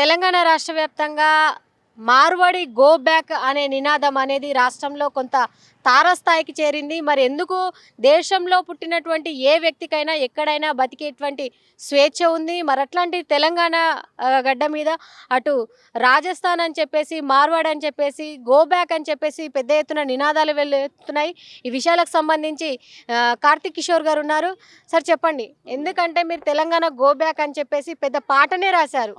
తెలంగాణ రాష్ట్ర వ్యాప్తంగా Marwadi go back అనే నినాదం అనేది రాష్ట్రంలో కొంత తారస్థాయికి చేరింది. మరి ఎందుకు దేశంలో పుట్టినటువంటి ఏ వ్యక్తికైనా ఎక్కడైనా బతికేటువంటి స్వేచ్ఛ ఉంది? మరి అట్లాంటి తెలంగాణ గడ్డ మీద అటు రాజస్థాన్ అని చెప్పేసి మార్వాడ్ అని చెప్పేసి గో బ్యాక్ అని చెప్పేసి పెద్ద ఎత్తున నినాదాలు వెళ్తున్నాయి. ఈ విషయాలకు సంబంధించి కార్తిక్ కిషోర్ గారు ఉన్నారు. సార్ చెప్పండి ఎందుకంటే మీరు తెలంగాణ గో బ్యాక్ అని చెప్పేసి పెద్ద పాటనే రాశారు.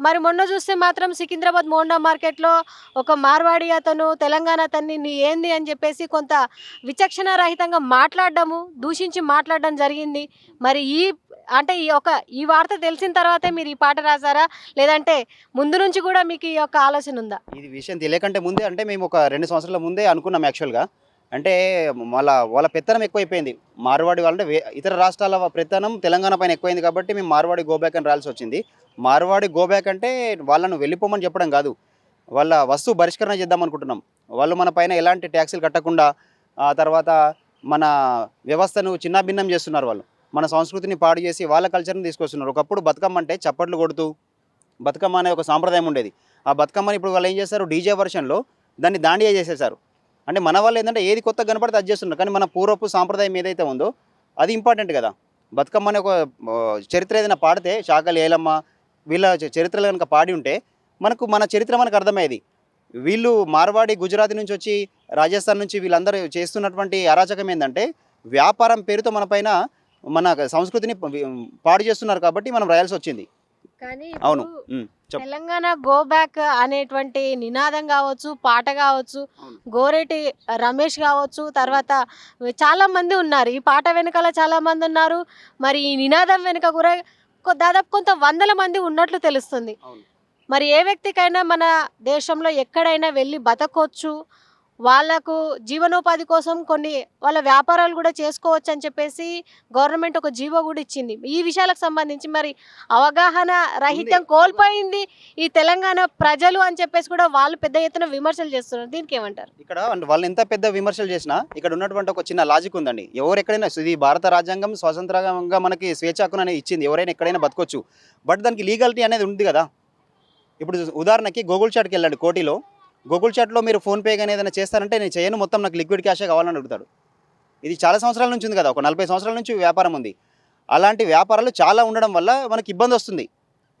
మరి మొన్న చూస్తే మాత్రం సికింద్రాబాద్ మోండా మార్కెట్లో ఒక మార్వాడి అతను తెలంగాణ అతన్ని నీ ఏంది అని చెప్పేసి కొంత విచక్షణ రహితంగా మాట్లాడడము దూషించి మాట్లాడడం జరిగింది. మరి ఈ అంటే ఈ యొక్క ఈ వార్త తెలిసిన తర్వాతే మీరు ఈ పాట రాశారా లేదంటే ముందు నుంచి కూడా మీకు ఈ యొక్క ఆలోచన ఉందా? ఇది విషయం తెలియకంటే ముందే అంటే మేము ఒక రెండు సంవత్సరాల ముందే అనుకున్నాం యాక్చువల్గా. అంటే వాళ్ళ వాళ్ళ పెత్తనం ఎక్కువైపోయింది. మార్వాడి వాళ్ళంటే వే- ఇతర రాష్ట్రాల పెత్తనం తెలంగాణ పైన ఎక్కువైంది కాబట్టి మేము మార్వాడి గోబ్యాక్ అని రాల్సి వచ్చింది. మార్వాడి గోబ్యాక్ అంటే వాళ్ళను వెళ్ళిపోమని చెప్పడం కాదు. వాళ్ళ వస్తువు పరిష్కరణ చేద్దాం అనుకుంటున్నాం. వాళ్ళు మన పైన ఎలాంటి ట్యాక్సీలు కట్టకుండా ఆ తర్వాత మన వ్యవస్థను చిన్నాభిన్నం చేస్తున్నారు వాళ్ళు. మన సంస్కృతిని పాడు చేసి వాళ్ళ కల్చర్ని తీసుకొస్తున్నారు. ఒకప్పుడు బతుకమ్మ అంటే చప్పట్లు కొడుతూ బతుకమ్మ అనే ఒక సాంప్రదాయం ఉండేది. ఆ బతుకమ్మని ఇప్పుడు వాళ్ళు ఏం చేస్తారు? డీజే వర్షన్లో దాన్ని దాండియా చేసేసారు అంటే మన వాళ్ళు ఏంటంటే ఏది కొత్త కనపడితే అది చేస్తున్నారు. కానీ మన పూర్వపు సాంప్రదాయం ఏదైతే ఉందో అది ఇంపార్టెంట్ కదా. బతుకమ్మ అనే ఒక చరిత్ర ఏదైనా పాడితే శాకలి ఏలమ్మ వీళ్ళ చరిత్రలు కనుక పాడి ఉంటే మనకు మన చరిత్ర మనకు అర్థమయ్యేది. వీళ్ళు మార్వాడి గుజరాత్ నుంచి వచ్చి రాజస్థాన్ నుంచి వీళ్ళందరూ చేస్తున్నటువంటి అరాచకం ఏంటంటే వ్యాపారం పేరుతో మన పైన మన సంస్కృతిని పాడు చేస్తున్నారు కాబట్టి మనం రాయాల్సి వచ్చింది. కానీ అవును. తెలంగాణ గో బ్యాక్ అనేటువంటి నినాదం కావచ్చు పాట కావచ్చు. గోరేటి రమేష్ కావచ్చు తర్వాత చాలా మంది ఉన్నారు. ఈ పాట వెనకాల చాలా మంది ఉన్నారు. మరి ఈ నినాదం వెనుక కూడా దాదాపు కొంత వందల మంది ఉన్నట్లు తెలుస్తుంది. మరి ఏ వ్యక్తికైనా మన దేశంలో ఎక్కడైనా వెళ్ళి బతకొచ్చు వాళ్ళకు జీవనోపాధి కోసం కొన్ని వాళ్ళ వ్యాపారాలు కూడా చేసుకోవచ్చు అని చెప్పేసి గవర్నమెంట్ ఒక జీవో కూడా ఇచ్చింది. ఈ విషయాలకు సంబంధించి మరి అవగాహన రహితం ఉంది. కోల్పోయింది ఈ తెలంగాణ ప్రజలు అని చెప్పేసి కూడా వాళ్ళు పెద్ద ఎత్తున విమర్శలు చేస్తున్నారు. దీనికి ఏమంటారు? ఇక్కడ వాళ్ళు ఎంత పెద్ద విమర్శలు చేసినా ఇక్కడ ఉన్నటువంటి ఒక చిన్న లాజిక్ ఉందండి. ఎవరు ఎక్కడైనా ఇది భారత రాజ్యాంగం స్వతంత్రంగా మనకి స్వేచ్ఛ హక్కును అనేది ఇచ్చింది. ఎవరైనా ఎక్కడైనా బతకొచ్చు. బట్ దానికి లీగాలిటీ అనేది ఉంది కదా. ఇప్పుడు ఉదాహరణకి గూగుల్ చాట్కి వెళ్ళండి కోటిలో. గూగుల్ చాట్లో మీరు ఫోన్పే కానీ ఏదైనా చేస్తారంటే నేను చేయను. మొత్తం నాకు లిక్విడ్ క్యాషే కావాలని అడుగుతాడు. ఇది చాలా సంవత్సరాల నుంచి ఉంది కదా. ఒక నలభై సంవత్సరాల నుంచి వ్యాపారం ఉంది. అలాంటి వ్యాపారాలు చాలా ఉండడం వల్ల మనకి ఇబ్బంది వస్తుంది.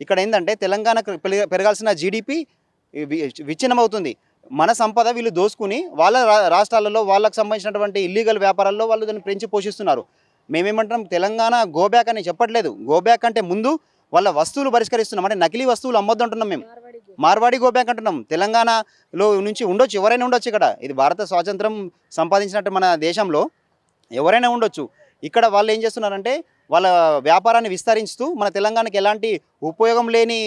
ఇక్కడ ఏంటంటే తెలంగాణకు పెరగాల్సిన జీడిపి విచ్ఛిన్నమవుతుంది. మన సంపద వీళ్ళు దోసుకుని వాళ్ళ రా- రాష్ట్రాలలో వాళ్ళకు సంబంధించినటువంటి ఇల్లీగల్ వ్యాపారాల్లో వాళ్ళు దాన్ని పెంచి పోషిస్తున్నారు. మేమేమంటాం తెలంగాణ గోబ్యాక్ అని చెప్పట్లేదు. గోబ్యాక్ అంటే ముందు వాళ్ళ వస్తువులు పరిష్కరిస్తున్నాం. అంటే నకిలీ వస్తువులు అమ్మొద్దు అంటున్నాం మేము. మార్వాడి గోబ్యాక్ అంటున్నాం. తెలంగాణలో నుంచి ఉండొచ్చు ఎవరైనా ఉండొచ్చు ఇక్కడ. ఇది భారత స్వాతంత్రం సంపాదించినట్టు మన దేశంలో ఎవరైనా ఉండొచ్చు. ఇక్కడ వాళ్ళు ఏం చేస్తున్నారంటే వాళ్ళ వ్యాపారాన్ని విస్తరిస్తూ మన తెలంగాణకి ఎలాంటి ఉపయోగం లేని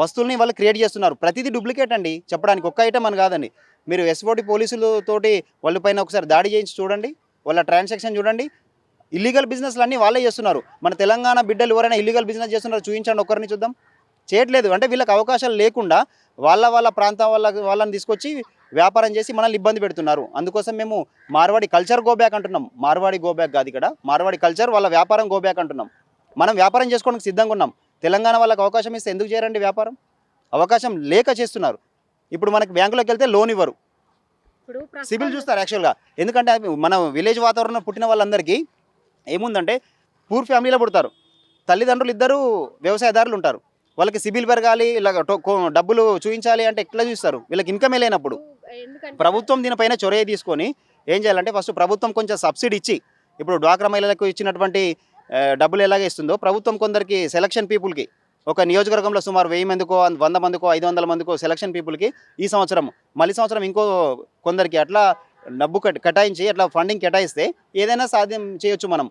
వస్తువుల్ని వాళ్ళు క్రియేట్ చేస్తున్నారు. ప్రతిదీ డూప్లికేట్ అండి. చెప్పడానికి ఒక్క ఐటమ్ అని కాదండి. మీరు ఎస్ఓటి పోలీసులతోటి వాళ్ళ పైన ఒకసారి దాడి చేయించి చూడండి. వాళ్ళ ట్రాన్సాక్షన్ చూడండి. ఇల్లీగల్ బిజినెస్లు అన్నీ వాళ్ళే చేస్తున్నారు. మన తెలంగాణ బిడ్డలు ఎవరైనా ఇల్లీగల్ బిజినెస్ చేస్తున్నారు చూపించండి ఒకరిని చూద్దాం. చేయట్లేదు. అంటే వీళ్ళకి అవకాశాలు లేకుండా వాళ్ళ వాళ్ళ ప్రాంతం వాళ్ళ వాళ్ళని తీసుకొచ్చి వ్యాపారం చేసి మనల్ని ఇబ్బంది పెడుతున్నారు. అందుకోసం మేము మార్వాడి కల్చర్ గోబ్యాక్ అంటున్నాం. మార్వాడి గోబ్యాక్ కాదు ఇక్కడ. మార్వాడి కల్చర్ వాళ్ళ వ్యాపారం గోబ్యాక్ అంటున్నాం. మనం వ్యాపారం చేసుకోవడానికి సిద్ధంగా ఉన్నాం. తెలంగాణ వాళ్ళకి అవకాశం ఇస్తే ఎందుకు చేయరండి వ్యాపారం? అవకాశం లేక చేస్తున్నారు. ఇప్పుడు మనకి బ్యాంకులోకి వెళ్తే లోన్ ఇవ్వరు. సిబిల్ చూస్తారు యాక్చువల్గా ఎందుకంటే మన విలేజ్ వాతావరణంలో పుట్టిన వాళ్ళందరికీ ఏముందంటే పూర్ ఫ్యామిలీలో పుడతారు. తల్లిదండ్రులు ఇద్దరు వ్యవసాయదారులు ఉంటారు. వాళ్ళకి సిబిల్ పెరగాలి ఇలా డబ్బులు చూపించాలి అంటే ఎట్లా చూస్తారు? వీళ్ళకి ఇన్కమే లేనప్పుడు. ప్రభుత్వం దీనిపైన చొరవ తీసుకొని ఏం చేయాలంటే ఫస్ట్ ప్రభుత్వం కొంచెం సబ్సిడీ ఇచ్చి ఇప్పుడు డ్వాక్రా మహిళలకు ఇచ్చినటువంటి డబ్బులు ఎలాగ ఇస్తుందో ప్రభుత్వం కొందరికి సెలక్షన్ పీపుల్కి ఒక నియోజకవర్గంలో సుమారు వెయ్యి మందికో వంద మందికో ఐదు వందల మందికో సెలక్షన్ పీపుల్కి ఈ సంవత్సరం మళ్ళీ సంవత్సరం ఇంకో కొందరికి అట్లా డబ్బు కట్- కేటాయించి అట్లా ఫండింగ్ కేటాయిస్తే ఏదైనా సాధ్యం చేయొచ్చు మనం.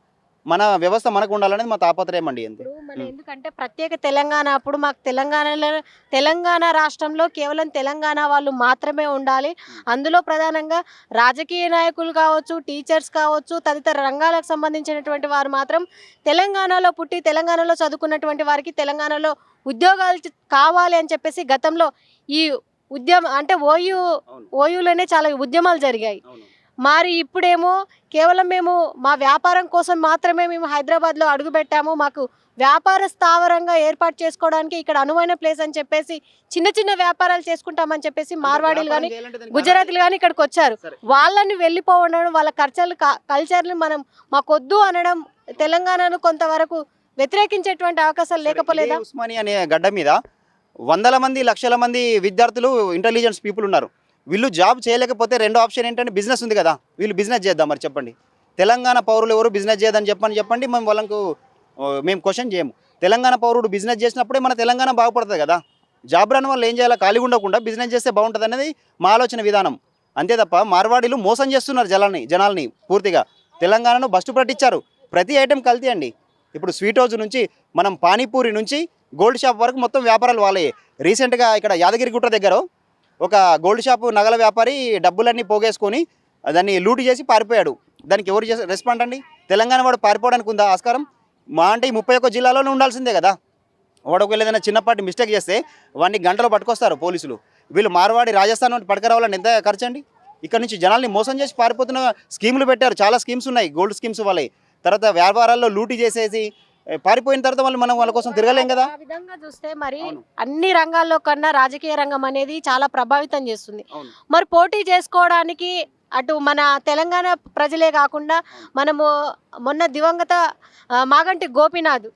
మన వ్యవస్థ మనకు ఉండాలనేది మా తాపత్రయం అండి అంతే. ఎందుకంటే ప్రత్యేక తెలంగాణ అప్పుడు మాకు తెలంగాణలో తెలంగాణ రాష్ట్రంలో కేవలం తెలంగాణ వాళ్ళు మాత్రమే ఉండాలి. అందులో ప్రధానంగా రాజకీయ నాయకులు కావచ్చు టీచర్స్ కావచ్చు తదితర రంగాలకు సంబంధించినటువంటి వారు మాత్రం తెలంగాణలో పుట్టి తెలంగాణలో చదువుకున్నటువంటి వారికి తెలంగాణలో ఉద్యోగాలు కావాలి అని చెప్పేసి గతంలో ఈ ఉద్యమం అంటే ఓయూ ఓయూలోనే చాలా ఉద్యమాలు జరిగాయి. మరి ఇప్పుడేమో కేవలం మేము మా వ్యాపారం కోసం మాత్రమే మేము హైదరాబాద్లో అడుగుపెట్టాము. మాకు వ్యాపార స్థావరంగా ఏర్పాటు చేసుకోవడానికి ఇక్కడ అనువైన ప్లేస్ అని చెప్పేసి చిన్న చిన్న వ్యాపారాలు చేసుకుంటామని చెప్పేసి మార్వాడీలు కానీ గుజరాతీలు కానీ ఇక్కడికి వచ్చారు. వాళ్ళని వెళ్ళిపోవడం వాళ్ళ కల్చర్లు కల్చర్ని మనం మాకొద్దు అనడం తెలంగాణను కొంతవరకు వ్యతిరేకించేటువంటి అవకాశాలు లేకపోలేదా? ఉస్మానియా అనే గడ్డ మీద వందల మంది లక్షల మంది విద్యార్థులు ఇంటెలిజెన్స్ పీపుల్ ఉన్నారు. వీళ్ళు జాబ్ చేయలేకపోతే రెండో ఆప్షన్ ఏంటంటే బిజినెస్ ఉంది కదా. వీళ్ళు బిజినెస్ చేద్దాం మరి చెప్పండి. తెలంగాణ పౌరులు ఎవరు బిజినెస్ చేయదని చెప్పని చెప్పండి మేము వాళ్ళకు మేము క్వశ్చన్ చేయము. తెలంగాణ పౌరుడు బిజినెస్ చేసినప్పుడే మన తెలంగాణ బాగుపడుతుంది కదా. జాబ్ రాని వాళ్ళు ఏం చేయాలి? ఖాళీగా ఉండకుండా బిజినెస్ చేస్తే బాగుంటుంది అనేది మా ఆలోచన విధానం. అంతే తప్ప మార్వాడీలు మోసం చేస్తున్నారు జనాల్ని జనాల్ని పూర్తిగా. తెలంగాణను బస్టు పట్టించారు. ప్రతి ఐటెం కల్తీ అండి ఇప్పుడు స్వీట్ హౌస్ నుంచి మనం పానీపూరి నుంచి గోల్డ్ షాప్ వరకు మొత్తం వ్యాపారాలు వాళ్ళే రీసెంట్గా ఇక్కడ యాదగిరిగుట్ట దగ్గర ఒక గోల్డ్ షాపు నగల వ్యాపారి డబ్బులన్నీ పోగేసుకొని దాన్ని లూటు చేసి పారిపోయాడు. దానికి ఎవరు చేసి రెస్పాండ్ అండి? తెలంగాణ వాడు పారిపోవడానికి ఉందా ఆస్కారం? మా అంటే ఈ ముప్పై ఒక్క జిల్లాలోనే ఉండాల్సిందే కదా. వాడు ఒకవేళ ఏదైనా చిన్నపాటి మిస్టేక్ చేస్తే వాడిని గంటలో పట్టుకొస్తారు పోలీసులు. వీళ్ళు మార్వాడి రాజస్థాన్ నుండి పట్టుకురావాలని ఎంత ఖర్చు అండి? ఇక్కడ నుంచి జనాల్ని మోసం చేసి పారిపోతున్న స్కీములు పెట్టారు. చాలా స్కీమ్స్ ఉన్నాయి. గోల్డ్ స్కీమ్స్ వాళ్ళే తర్వాత వ్యాపారాల్లో లూటీ చేసేసి పారిపోయిన తర్వాత మళ్ళీ మనం వాళ్ళ కోసం తిరగలేం కదా ఆ విధంగా చూస్తే మరి. అన్ని రంగాల్లో కన్నా రాజకీయ రంగం అనేది చాలా ప్రభావితం చేస్తుంది. మరి పోటీ చేసుకోవడానికి అటు మన తెలంగాణ ప్రజలే కాకుండా మనము మొన్న దివంగత మాగంటి గోపీనాథ్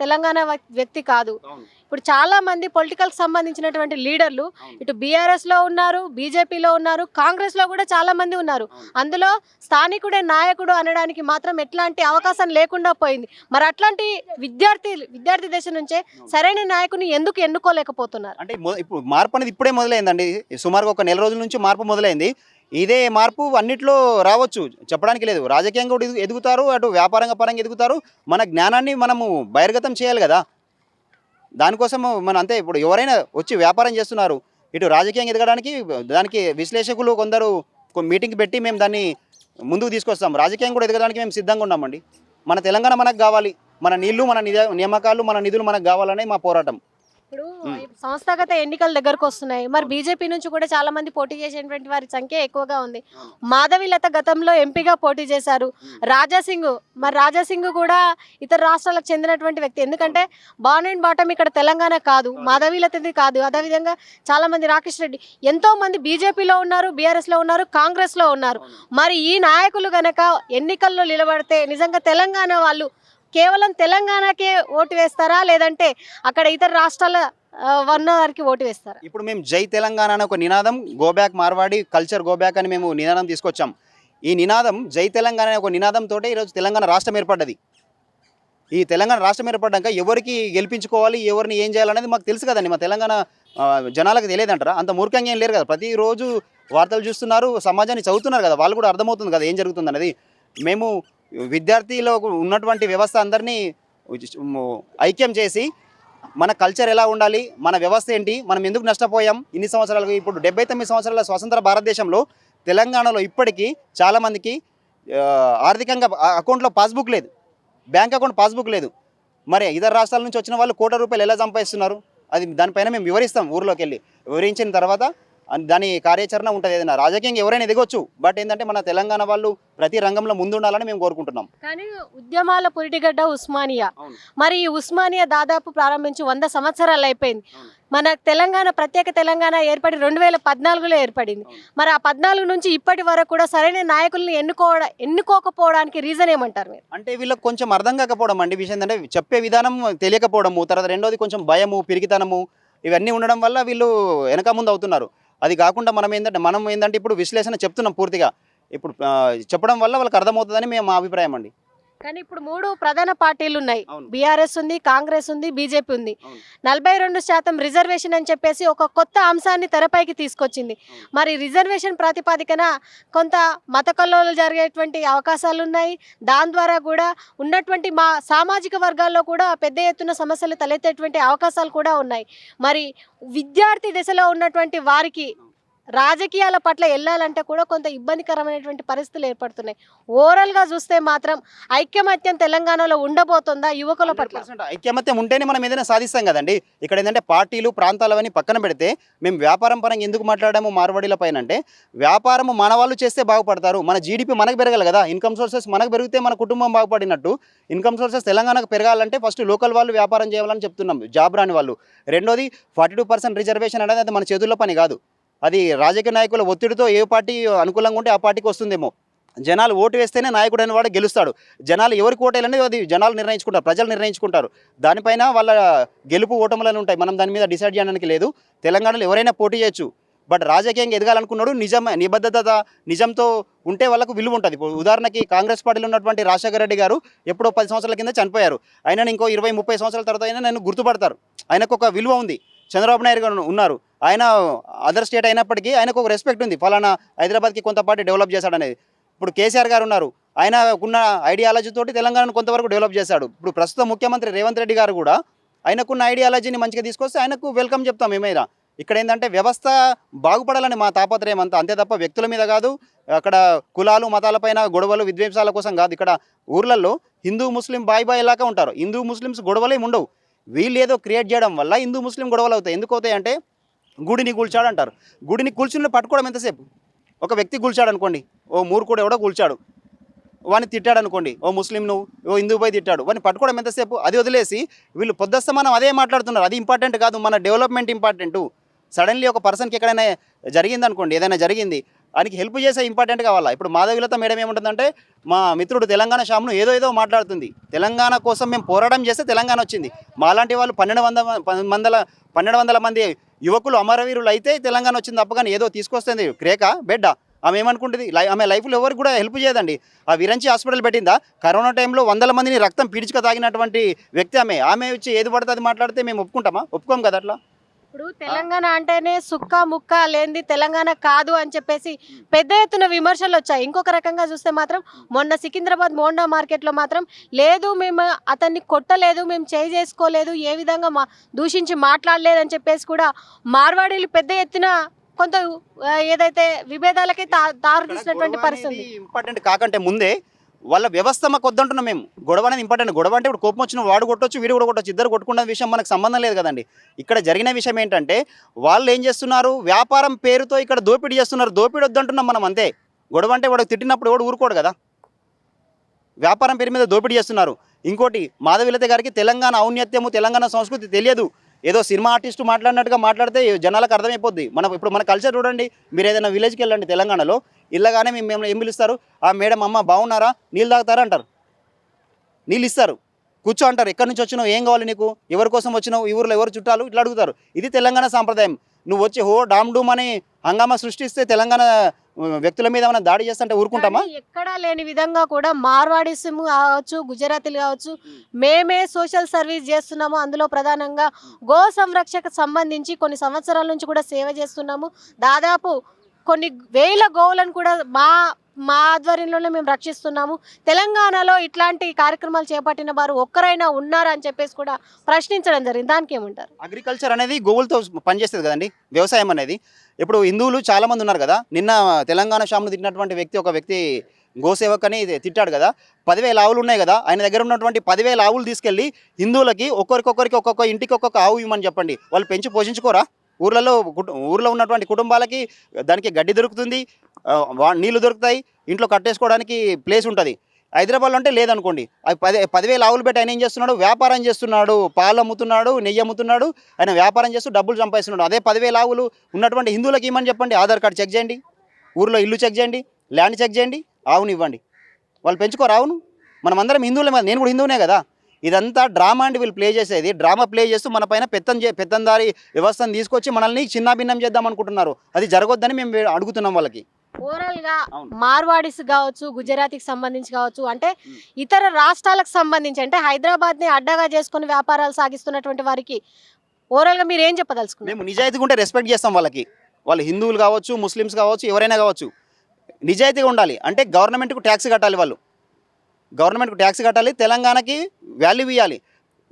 తెలంగాణ వ్యక్- వ్యక్తి కాదు. ఇప్పుడు చాలా మంది పొలిటికల్ సంబంధించినటువంటి లీడర్లు. ఇటు బీఆర్ఎస్లో ఉన్నారు బీజేపీలో ఉన్నారు కాంగ్రెస్లో కూడా చాలా మంది ఉన్నారు. అందులో స్థానికుడే నాయకుడు అనడానికి మాత్రం ఎట్లాంటి అవకాశం లేకుండా పోయింది. మరి అట్లాంటి విద్యార్థి విద్యార్థి దశ నుంచే సరైన నాయకుని ఎందుకు ఎన్నుకోలేకపోతున్నారు? అంటే ఇప్పుడు మార్పు అనేది ఇప్పుడే మొదలైందండి. సుమారుగా ఒక నెల రోజుల నుంచి మార్పు మొదలైంది. ఇదే మార్పు అన్నిట్లో రావచ్చు. చెప్పడానికి లేదు. రాజకీయంగా కూడా ఎదుగుతారు అటు వ్యాపారంగా పరంగా ఎదుగుతారు. మన జ్ఞానాన్ని మనము బహిర్గతం చేయాలి కదా. దానికోసం మన అంతే ఇప్పుడు ఎవరైనా వచ్చి వ్యాపారం చేస్తున్నారు. ఇటు రాజకీయంగా ఎదగడానికి దానికి విశ్లేషకులు కొందరు మీటింగ్ పెట్టి మేము దాన్ని ముందుకు తీసుకొస్తాం. రాజకీయం కూడా ఎదగడానికి మేము సిద్ధంగా ఉన్నామండి. మన తెలంగాణ మనకు కావాలి. మన నీళ్ళు మన నిధ- నియామకాలు మన నిధులు మనకు కావాలనే మా పోరాటం. ఇప్పుడు. సంస్థాగత ఎన్నికల దగ్గరకు వస్తున్నాయి మరి బీజేపీ నుంచి కూడా చాలా మంది పోటీ చేసేటువంటి వారి సంఖ్య ఎక్కువగా ఉంది. మాధవి లత గతంలో ఎంపీగా పోటీ చేశారు. రాజాసింగ్ మరి రాజాసింగ్ కూడా ఇతర రాష్ట్రాలకు చెందినటువంటి వ్యక్తి ఎందుకంటే బాన్ అండ్ బాటం ఇక్కడ తెలంగాణ కాదు కాదు. మాధవి లతది కాదు అదేవిధంగా చాలా మంది రాకేష్ రెడ్డి ఎంతో మంది బీజేపీలో ఉన్నారు బీఆర్ఎస్లో ఉన్నారు కాంగ్రెస్లో ఉన్నారు మరి ఈ నాయకులు గనక ఎన్నికల్లో నిలబడితే నిజంగా తెలంగాణ వాళ్ళు కేవలం తెలంగాణకే ఓటు వేస్తారా? లేదంటే అక్కడ ఇతర రాష్ట్రాల వన్ అవర్కి వారికి ఓటు వేస్తారా? ఇప్పుడు మేము జై తెలంగాణ అనే ఒక నినాదం గోబ్యాక్ మార్వాడి కల్చర్ గోబ్యాక్ అని మేము నినాదం తీసుకొచ్చాం. ఈ నినాదం జై తెలంగాణ అనే ఒక నినాదంతో ఈరోజు తెలంగాణ రాష్ట్రం ఏర్పడ్డది. ఈ తెలంగాణ రాష్ట్రం ఏర్పడ్డాక ఎవరికి గెలిపించుకోవాలి ఎవరిని ఏం చేయాలనేది మాకు తెలుసు కదండి. మా తెలంగాణ జనాలకు తెలియదంటారా? అంత మూర్ఖంగా ఏం లేరు కదా. ప్రతిరోజు వార్తలు చూస్తున్నారు సమాజాన్ని చదువుతున్నారు కదా. వాళ్ళు కూడా అర్థమవుతుంది కదా ఏం జరుగుతుంది అనేది మేము విద్యార్థిలో ఉన్నటువంటి వ్యవస్థ అందరినీ ఐక్యం చేసి మన కల్చర్ ఎలా ఉండాలి మన వ్యవస్థ ఏంటి మనం ఎందుకు నష్టపోయాం ఇన్ని సంవత్సరాలకు ఇప్పుడు డెబ్బై తొమ్మిది సంవత్సరాల స్వతంత్ర భారతదేశంలో తెలంగాణలో ఇప్పటికీ చాలామందికి ఆర్థికంగా అకౌంట్లో పాస్బుక్ లేదు బ్యాంక్ అకౌంట్ పాస్బుక్ లేదు. మరి ఇతర రాష్ట్రాల నుంచి వచ్చిన వాళ్ళు కోట్ల రూపాయలు ఎలా సంపాదిస్తున్నారు? అది దానిపైన మేము వివరిస్తాం ఊర్లోకి వెళ్ళి. వివరించిన తర్వాత దాని కార్యాచరణ ఉంటుంది ఏదైనా. రాజకీయంగా ఎవరైనా ఎదగొచ్చు బట్ ఏంటంటే మన తెలంగాణ వాళ్ళు ప్రతి రంగంలో ముందు ఉండాలని మేము కోరుకుంటున్నాం. కానీ ఉద్యమాల పురిటిగడ్డ ఉస్మానియా. మరి ఈ ఉస్మానియా దాదాపు ప్రారంభించి వంద సంవత్సరాలు అయిపోయింది. మన తెలంగాణ ప్రత్యేక తెలంగాణ ఏర్పడి రెండు వేల పద్నాలుగులో ఏర్పడింది. మరి ఆ పద్నాలుగు నుంచి ఇప్పటి వరకు కూడా సరైన నాయకుల్ని ఎన్నుకోవడం ఎన్నుకోకపోవడానికి రీజన్ ఏమంటారు మీరు? అంటే వీళ్ళకి కొంచెం అర్థం కాకపోవడం అండి విషయం ఏంటంటే చెప్పే విధానం తెలియకపోవడము తర్వాత రెండోది కొంచెం భయము పిరికితనము ఇవన్నీ ఉండడం వల్ల వీళ్ళు వెనక ముందు అవుతున్నారు. అది కాకుండా మనం ఏంటంటే మనం ఏంటంటే ఇప్పుడు విశ్లేషణ చెప్తున్నాం పూర్తిగా. ఇప్పుడు చెప్పడం వల్ల వాళ్ళకి అర్థమవుతుందని మేము మా అభిప్రాయం అండి. కానీ ఇప్పుడు మూడు ప్రధాన పార్టీలు ఉన్నాయి. బీఆర్ఎస్ ఉంది కాంగ్రెస్ ఉంది బీజేపీ ఉంది. నలభై రెండు శాతం రిజర్వేషన్ అని చెప్పేసి ఒక కొత్త అంశాన్ని తెరపైకి తీసుకొచ్చింది. మరి రిజర్వేషన్ ప్రాతిపదికన కొంత మత కల్లోలు జరిగేటువంటి అవకాశాలు ఉన్నాయి దాని ద్వారా కూడా ఉన్నటువంటి మా సామాజిక వర్గాల్లో కూడా పెద్ద ఎత్తున సమస్యలు తలెత్తేటువంటి అవకాశాలు కూడా ఉన్నాయి మరి విద్యార్థి దశలో ఉన్నటువంటి వారికి రాజకీయాల పట్ల వెళ్ళాలంటే కూడా కొంత ఇబ్బందికరమైనటువంటి పరిస్థితులు ఏర్పడుతున్నాయి. ఓవరాల్గా చూస్తే మాత్రం ఐక్యమత్యం తెలంగాణలో ఉండబోతుందా యువకుల పట్ల? 100% ఐక్యమత్యం ఉంటేనే మనం ఏదైనా సాధిస్తాం కదండి. ఇక్కడ ఏంటంటే పార్టీలు ప్రాంతాలు పక్కన పెడితే మేము వ్యాపారం పరంగా ఎందుకు మాట్లాడాము మార్వాడీల పైన అంటే వ్యాపారం మన వాళ్ళు చేస్తే బాగుపడతారు. మన జీడిపి మనకు పెరగాలి కదా. ఇన్కమ్ సోర్సెస్ మనకు పెరిగితే మన కుటుంబం బాగుపడినట్టు ఇన్కమ్ సోర్సెస్ తెలంగాణకు పెరగాలంటే ఫస్ట్ లోకల్ వాళ్ళు వ్యాపారం చేయాలని చెప్తున్నాం. జాబ్ రాని వాళ్ళు. రెండోది ఫార్టీ టూ పర్సెంట్ రిజర్వేషన్ అనేది అది మన చేతుల్లో పని కాదు. అది రాజకీయ నాయకుల ఒత్తిడితో ఏ పార్టీ అనుకూలంగా ఉంటే ఆ పార్టీకి వస్తుందేమో. జనాలు ఓటు వేస్తేనే నాయకుడు అనేవాడు వాడు గెలుస్తాడు. జనాలు ఎవరికి ఓటు అది జనాలు నిర్ణయించుకుంటారు ప్రజలు నిర్ణయించుకుంటారు. దానిపైన వాళ్ళ గెలుపు ఓటములను ఉంటాయి. మనం దాని మీద డిసైడ్ చేయడానికి లేదు. తెలంగాణలో ఎవరైనా పోటీ చేయొచ్చు. బట్ రాజకీయంగా ఎదగాలనుకున్నాడు నిజం నిబద్ధత నిజంతో ఉంటే వాళ్ళకు విలువ ఉంటుంది. ఉదాహరణకి కాంగ్రెస్ పార్టీలో ఉన్నటువంటి రాజశేఖర రెడ్డి గారు ఎప్పుడో పది సంవత్సరాల కింద చనిపోయారు. ఆయన ఇంకో ఇరవై ముప్పై సంవత్సరాల తర్వాత అయినా నన్ను గుర్తుపడతారు. ఆయనకు ఒక విలువ ఉంది. చంద్రబాబు నాయుడు గారు ఉన్నారు. ఆయన అదర్ స్టేట్ అయినప్పటికీ ఆయనకు ఒక రెస్పెక్ట్ ఉంది. ఫలానా హైదరాబాద్కి కొంతపాటు డెవలప్ చేశాడనేది. ఇప్పుడు కేసీఆర్ గారు ఉన్నారు. ఆయన ఉన్న ఐడియాలజీ తోటి తెలంగాణను కొంతవరకు డెవలప్ చేశాడు. ఇప్పుడు ప్రస్తుత ముఖ్యమంత్రి రేవంత్ రెడ్డి గారు కూడా ఆయనకున్న ఐడియాలజీని మంచిగా తీసుకొస్తే ఆయనకు వెల్కమ్ చెప్తాం ఏమైనా ఇక్కడ ఏంటంటే వ్యవస్థ బాగుపడాలని మా తాపత్రయం అంతా. అంతే తప్ప వ్యక్తుల మీద కాదు అక్కడ కులాలు మతాలపైన గొడవలు విద్వేంసాల కోసం కాదు. ఇక్కడ ఊర్లలో హిందూ ముస్లిం బాయ్ బాయ్ లాగా ఉంటారు. హిందూ ముస్లిమ్స్ గొడవలు ఏమి ఉండవు. వీళ్ళు ఏదో క్రియేట్ చేయడం వల్ల హిందూ ముస్లిం గొడవలు అవుతాయి. ఎందుకు అవుతాయి అంటే గుడిని కూల్చాడు అంటారు. గుడిని కూల్చుని పట్టుకోవడం ఎంతసేపు? ఒక వ్యక్తి కూల్చాడు అనుకోండి ఓ మూర్ఖుడు ఎవడో కూల్చాడు వాడిని తిట్టాడు అనుకోండి ఓ ముస్లిం నువ్వు ఓ హిందూ పోయి తిట్టాడు వాడిని పట్టుకోవడం ఎంతసేపు? అది వదిలేసి వీళ్ళు పొద్దుస్తమానం అదే మాట్లాడుతున్నారు. అది ఇంపార్టెంట్ కాదు మన డెవలప్మెంట్ ఇంపార్టెంట్ సడన్లీ ఒక పర్సన్కి ఎక్కడైనా జరిగింది అనుకోండి ఏదైనా జరిగింది ఆయనకి హెల్ప్ చేసే ఇంపార్టెంట్ కావాలా? ఇప్పుడు మాధవిలత మేడం ఏముంటుందంటే మా మిత్రుడు తెలంగాణ షామ్ను ఏదో ఏదో మాట్లాడుతుంది. తెలంగాణ కోసం మేము పోరాటం చేస్తే తెలంగాణ వచ్చింది. మాలాంటి వాళ్ళు పన్నెండు వందల వందల పన్నెండు వందల మంది యువకులు అమరవీరులు అయితే తెలంగాణ వచ్చింది తప్పగానే ఏదో తీసుకొస్తుంది. క్రేక బెడ్డ ఆమె ఏమనుకుంటుంది? లై ఆమె లైఫ్లో ఎవరికి కూడా హెల్ప్ చేయదండి. ఆ విరంచి హాస్పిటల్ పెట్టిందా? కరోనా టైంలో వందల మందిని రక్తం పీడ్చుక తాగినటువంటి వ్యక్తి ఆమె. ఆమె వచ్చి ఏది పడితే అది మాట్లాడితే మేము ఒప్పుకుంటామా? ఒప్పుకోం కదా అట్లా? ఇప్పుడు తెలంగాణ అంటేనే సుక్క ముక్క లేనిది తెలంగాణ కాదు అని చెప్పేసి పెద్ద ఎత్తున విమర్శలు వచ్చాయి. ఇంకొక రకంగా చూస్తే మాత్రం మొన్న సికింద్రాబాద్ మోండా మార్కెట్లో మాత్రం లేదు మేము అతన్ని కొట్టలేదు మేము చేయి చేసుకోలేదు ఏ విధంగా మా దూషించి మాట్లాడలేదు అని చెప్పేసి కూడా మార్వాడీలు పెద్ద ఎత్తున కొంత ఏదైతే విభేదాలకి తా దారి తీసినటువంటి పరిస్థితి. ఇంపార్టెంట్ కాకంటే ముందే వాళ్ళ వ్యవస్థ మాకు వద్దంటున్నాం మేము. గొడవ అనేది ఇంపార్టెంట్ గొడవ అంటే ఇప్పుడు కోపం వచ్చిన వాడు కొట్టొచ్చు వీడు కూడా కొట్టొచ్చు. ఇద్దరు కొట్టుకున్న విషయం మనకు సంబంధం లేదు కదండి. ఇక్కడ జరిగిన విషయం ఏంటంటే వాళ్ళు ఏం చేస్తున్నారు? వ్యాపారం పేరుతో ఇక్కడ దోపిడీ చేస్తున్నారు. దోపిడీ వద్దంటున్నాం మనం అంతే. గొడవ అంటే వాడు తిట్టినప్పుడు వాడు ఊరుకోడు కదా. వ్యాపారం పేరు మీద దోపిడీ చేస్తున్నారు. ఇంకోటి మాధవిలత గారికి తెలంగాణ ఔన్నత్యము తెలంగాణ సంస్కృతి తెలియదు. ఏదో సినిమా ఆర్టిస్ట్ మాట్లాడినట్టుగా మాట్లాడితే జనాలకు అర్థమైపోద్ది. మనం ఇప్పుడు మన కల్చర్ చూడండి మీరు ఏదైనా విలేజ్కి వెళ్ళండి తెలంగాణలో ఇళ్ళగానే మేము మేము ఏం పిలుస్తారు? ఆ మేడం అమ్మ బాగున్నారా? నీళ్ళు తాగుతారా? అంటారు. నీళ్ళు ఇస్తారు. కూర్చో అంటారు. ఎక్కడి నుంచి వచ్చినావు? ఏం కావాలి నీకు? ఎవరి కోసం వచ్చినావు? ఈ ఊర్లో ఎవరు చుట్టాలు? ఇట్లా అడుగుతారు. ఇది తెలంగాణ సాంప్రదాయం. నువ్వు వచ్చి హో డామ్ డూమ్ అని హంగామా సృష్టిస్తే తెలంగాణ వ్యక్తుల మీద ఏమైనా దాడి చేస్తుంటే ఊరుకుంటామా? ఎక్కడా లేని విధంగా కూడా మార్వాడీస్ కావచ్చు గుజరాతీలు కావచ్చు మేమే సోషల్ సర్వీస్ చేస్తున్నాము. అందులో ప్రధానంగా గో సంరక్షకు సంబంధించి కొన్ని సంవత్సరాల నుంచి కూడా సేవ చేస్తున్నాము. దాదాపు కొన్ని వేల గోవులను కూడా మా మా ఆధ్వర్యంలోనే మేము రక్షిస్తున్నాము. తెలంగాణలో ఇట్లాంటి కార్యక్రమాలు చేపట్టిన వారు ఒక్కరైనా ఉన్నారా అని చెప్పేసి కూడా ప్రశ్నించడం జరిగింది. దానికి ఏమంటారు? అగ్రికల్చర్ అనేది గోవులతో పనిచేస్తుంది కదండి వ్యవసాయం అనేది. ఇప్పుడు హిందువులు చాలామంది ఉన్నారు కదా నిన్న తెలంగాణ షామ్ను తిట్టినటువంటి వ్యక్తి ఒక వ్యక్తి గోసేవకని తిట్టాడు కదా పదివేల ఆవులు ఉన్నాయి కదా ఆయన దగ్గర ఉన్నటువంటి పదివేల ఆవులు తీసుకెళ్ళి హిందువులకి ఒక్కొక్కరికి ఒక్కొక్క ఇంటికి ఒక్కొక్క ఆవు ఇవ్వమని చెప్పండి. వాళ్ళు పెంచి పోషించుకోరా? ఊర్లలో కుటు- ఊర్లో ఉన్నటువంటి కుటుంబాలకి దానికి గడ్డి దొరుకుతుంది నీళ్ళు దొరుకుతాయి ఇంట్లో కట్టేసుకోవడానికి ప్లేస్ ఉంటుంది. హైదరాబాద్లో అంటే లేదనుకోండి. అవి పది పదివేలు ఆవులు పెట్టి ఆయన ఏం చేస్తున్నాడు? వ్యాపారం చేస్తున్నాడు. పాలు అమ్ముతున్నాడు నెయ్యి అమ్ముతున్నాడు ఆయన వ్యాపారం చేస్తూ డబ్బులు సంపాదిస్తున్నాడు. అదే పదివేల ఆవులు ఉన్నటువంటి హిందువులకు ఇవ్వమని చెప్పండి. ఆధార్ కార్డు చెక్ చేయండి. ఊర్లో ఇల్లు చెక్ చేయండి. ల్యాండ్ చెక్ చేయండి. ఆవును ఇవ్వండి. వాళ్ళు పెంచుకోరు ఆవును. మనం అందరం హిందువులే నేను కూడా హిందువునే కదా. ఇదంతా డ్రామా అండి వీళ్ళు ప్లే చేసేది. డ్రామా ప్లే చేస్తూ మన పైన పెత్తం చే పెత్తందారి వ్యవస్థను తీసుకొచ్చి మనల్ని చిన్నాభిన్నం చేద్దాం అనుకుంటున్నారు అది జరగొద్దని మేము అడుగుతున్నాం వాళ్ళకి. ఓవరాల్గా. మార్వాడీస్ కావచ్చు గుజరాతీకి సంబంధించి కావచ్చు అంటే. ఇతర రాష్ట్రాలకు సంబంధించి అంటే హైదరాబాద్ని అడ్డగా చేసుకుని వ్యాపారాలు సాగిస్తున్నటువంటి వారికి ఓవరాల్గా మీరు ఏం చెప్పదలుచుకున్నారు? మేము నిజాయితీగా ఉంటే రెస్పెక్ట్ చేస్తాం వాళ్ళకి. వాళ్ళు హిందువులు కావచ్చు ముస్లిమ్స్ కావచ్చు ఎవరైనా కావచ్చు. నిజాయితీగా ఉండాలి. అంటే గవర్నమెంట్కు ట్యాక్స్ కట్టాలి వాళ్ళు. గవర్నమెంట్కు ట్యాక్స్ కట్టాలి తెలంగాణకి వాల్యూ ఇవ్వాలి.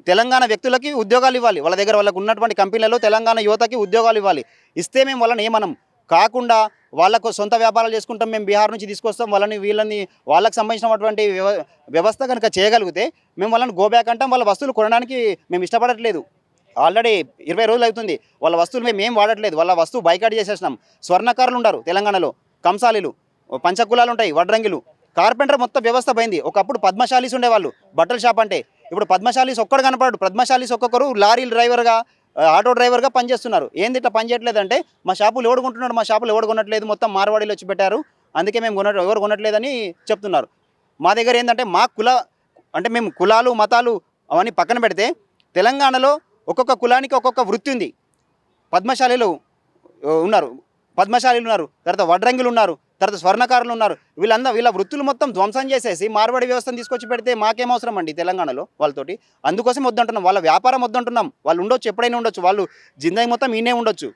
తెలంగాణ వ్యక్తులకి ఉద్యోగాలు ఇవ్వాలి. వాళ్ళ దగ్గర వాళ్ళకు ఉన్నటువంటి కంపెనీలలో తెలంగాణ యువతకి ఉద్యోగాలు ఇవ్వాలి. ఇస్తే మేము వాళ్ళని ఏమనం? కాకుండా వాళ్ళకు సొంత వ్యాపారాలు చేసుకుంటాం మేము బీహార్ నుంచి తీసుకొస్తాం వాళ్ళని వీళ్ళని వాళ్ళకి సంబంధించినటువంటి వ్యవ వ్యవస్థ కనుక చేయగలిగితే మేము వాళ్ళని గోబ్యాక్ అంటాం వాళ్ళ వస్తువులు కొనడానికి మేము ఇష్టపడట్లేదు. ఆల్రెడీ ఇరవై రోజులు అవుతుంది వాళ్ళ వస్తువులు మేము ఏం వాడట్లేదు వాళ్ళ వస్తువు బైకాట్ చేసేసినాం. స్వర్ణకారులు ఉంటారు తెలంగాణలో కంసాలీలు పంచకులాలు ఉంటాయి వడ్రంగిలు. కార్పెంటర్ మొత్తం వ్యవస్థ పోయింది. ఒకప్పుడు పద్మశాలీస్ ఉండేవాళ్ళు బట్టల షాప్ అంటే. ఇప్పుడు పద్మశాలీస్ ఒక్కడు కనపడడు పద్మశాలీస్ ఒక్కొక్కరు లారీ డ్రైవర్గా ఆటో డ్రైవర్గా పనిచేస్తున్నారు. ఏంది ఇట్లా పని చేయట్లేదంటే మా షాపులు ఎవడు కొంటున్నాడు మా షాపులు ఎవడు కొనట్లేదు మొత్తం మార్వాడీలు వచ్చి పెట్టారు. అందుకే మేము కొన ఎవరు కొనట్లేదని చెప్తున్నారు. మా దగ్గర ఏంటంటే మా కుల అంటే మేము కులాలు మతాలు అవన్నీ పక్కన పెడితే తెలంగాణలో ఒక్కొక్క కులానికి ఒక్కొక్క వృత్తి ఉంది. పద్మశాలీలు ఉన్నారు. పద్మశాలీలు ఉన్నారు. తర్వాత వడ్రంగులు ఉన్నారు. తర్వాత స్వర్ణకారులు ఉన్నారు. వీళ్ళందరూ వీళ్ళ వృత్తులు మొత్తం ధ్వంసం చేసేసి మార్వాడి వ్యవస్థను తీసుకొచ్చి పెడితే మాకేం అవసరం అండి తెలంగాణలో వాళ్ళతోటి? అందుకోసం వద్దంటున్నాం. వాళ్ళ వ్యాపారం వద్దంటున్నాం. వాళ్ళు ఉండొచ్చు ఎప్పుడైనా ఉండొచ్చు. వాళ్ళు జిందగీ మొత్తం ఈయనే ఉండొచ్చు.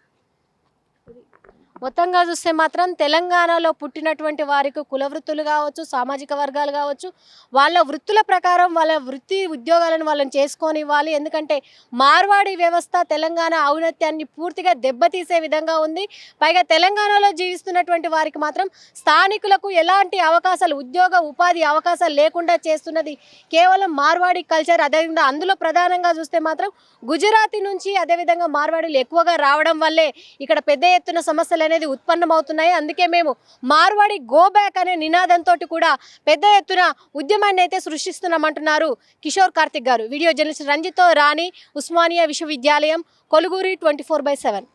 మొత్తంగా చూస్తే మాత్రం తెలంగాణలో పుట్టినటువంటి వారికి కులవృత్తులు కావచ్చు సామాజిక వర్గాలు కావచ్చు వాళ్ళ వృత్తుల ప్రకారం వాళ్ళ వృత్తి ఉద్యోగాలను వాళ్ళని చేసుకొని ఇవ్వాలి ఎందుకంటే మార్వాడి వ్యవస్థ తెలంగాణ ఔన్నత్యాన్ని పూర్తిగా దెబ్బతీసే విధంగా ఉంది. పైగా తెలంగాణలో జీవిస్తున్నటువంటి వారికి మాత్రం స్థానికులకు ఎలాంటి అవకాశాలు ఉద్యోగ ఉపాధి అవకాశాలు లేకుండా చేస్తున్నది కేవలం మార్వాడి కల్చర్. అదేవిధంగా అందులో ప్రధానంగా చూస్తే మాత్రం గుజరాతీ నుంచి అదేవిధంగా మార్వాడీలు ఎక్కువగా రావడం వల్లే ఇక్కడ పెద్ద ఎత్తున సమస్యలు అనేది ఉత్పన్నమవుతున్నాయి. అందుకే మేము మార్వాడి గో బ్యాక్ అనే నినాదంతో కూడా పెద్ద ఎత్తున ఉద్యమాన్ని అయితే సృష్టిస్తున్నామంటున్నారు కిషోర్ కార్తిక్ గారు. వీడియో జర్నలిస్ట్ రంజిత్ రాణి ఉస్మానియా విశ్వవిద్యాలయం Koluguri twenty four by seven.